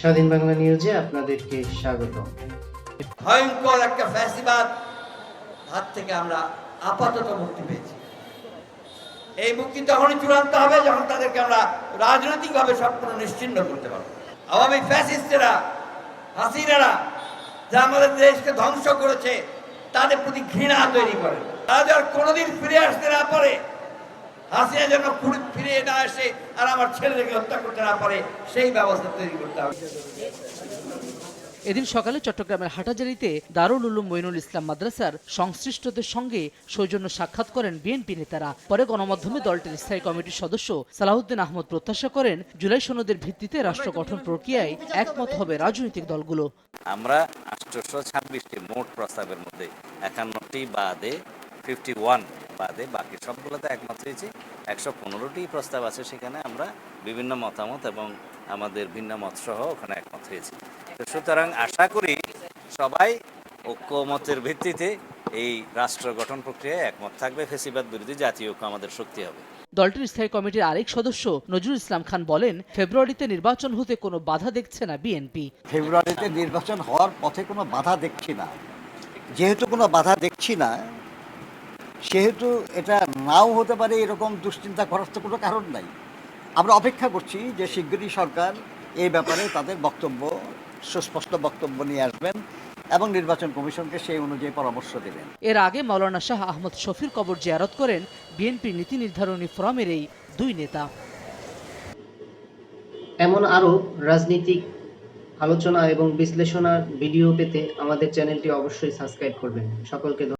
স্বাধীন বাংলা নিউজে আপনাদেরকে স্বাগত। ভয়ঙ্কর একটা ফ্যাসিবাদ হাত থেকে আমরা আপাতত মুক্তি পেয়েছি। এই মুক্তি তখনই চূড়ান্ত হবে যখন তাদেরকে আমরা রাজনৈতিকভাবে সম্পূর্ণ নিশ্চিন্ন করতে পারব। আওয়ামী ফ্যাসিস্টেরা, হাসিনারা যা আমাদের দেশকে ধ্বংস করেছে, তাদের প্রতি ঘৃণা তৈরি করে তারা যার কোনোদিন ফিরে আসতে না পারে হাসিনা যেন ফিরে না আসে আর আমার ছেলেদেরকে হত্যা করতে না পারে সেই ব্যবস্থা তৈরি করতে হবে। এদিন সকালে চট্টগ্রামের হাটাজারিতে দারুল উলুম মইনুল ইসলাম মাদ্রাসার সংশ্লিষ্টদের সঙ্গে সৌজন্য সাক্ষাৎ করেন বিএনপি নেতারা। পরে গণমাধ্যমে দলটির স্থায়ী কমিটির সদস্য সালাহুদ্দিন আহমদ প্রত্যাশা করেন জুলাই সনদের ভিত্তিতে রাষ্ট্র গঠন প্রক্রিয়ায় একমত হবে রাজনৈতিক দলগুলো। আমরা আষ্টশো ছাব্বিশটি মোট প্রস্তাবের মধ্যে একান্নটি বাদে ফিফটি ওয়ান বাদে বাকি সবগুলোতে একমত হয়েছি। একশো পনেরোটি প্রস্তাব আছে সেখানে আমরা বিভিন্ন মতামত এবং আমাদের ভিন্ন মত সহ ওখানে একমত হয়েছি। তো সুতরাং আশা করি সবাই ঐক্যমতের ভিত্তিতে এই রাষ্ট্র গঠন প্রক্রিয়ায় একমত থাকবে। ফেসিবাদ বিরোধী জাতীয় ঐক্য আমাদের শক্তি হবে। দলটির স্থায়ী কমিটির আরেক সদস্য নজরুল ইসলাম খান বলেন ফেব্রুয়ারিতে নির্বাচন হতে কোনো বাধা দেখছে না বিএনপি। ফেব্রুয়ারিতে নির্বাচন হওয়ার পথে কোনো বাধা দেখছি না। যেহেতু কোনো বাধা দেখছি না সেহেতু এটা নাও হতে পারে এরকম দুশ্চিন্তা করার তো কোনো কারণ নাই। আমরা অপেক্ষা করছি যে শিগগিরই সরকার এই ব্যাপারে তাদের বক্তব্য সুস্পষ্ট বক্তব্য নিয়ে আসবেন এবং নির্বাচন কমিশনকে সেই অনুযায়ী পরামর্শ দেবেন। এর আগে মাওলানা শাহ আহমদ শফির কবর জিয়ারত করেন বিএনপি নীতি নির্ধারণী ফোরামের এই দুই নেতা। এমন আরও রাজনীতিক আলোচনা এবং বিশ্লেষণার ভিডিও পেতে আমাদের চ্যানেলটি অবশ্যই সাবস্ক্রাইব করবেন। সকলকে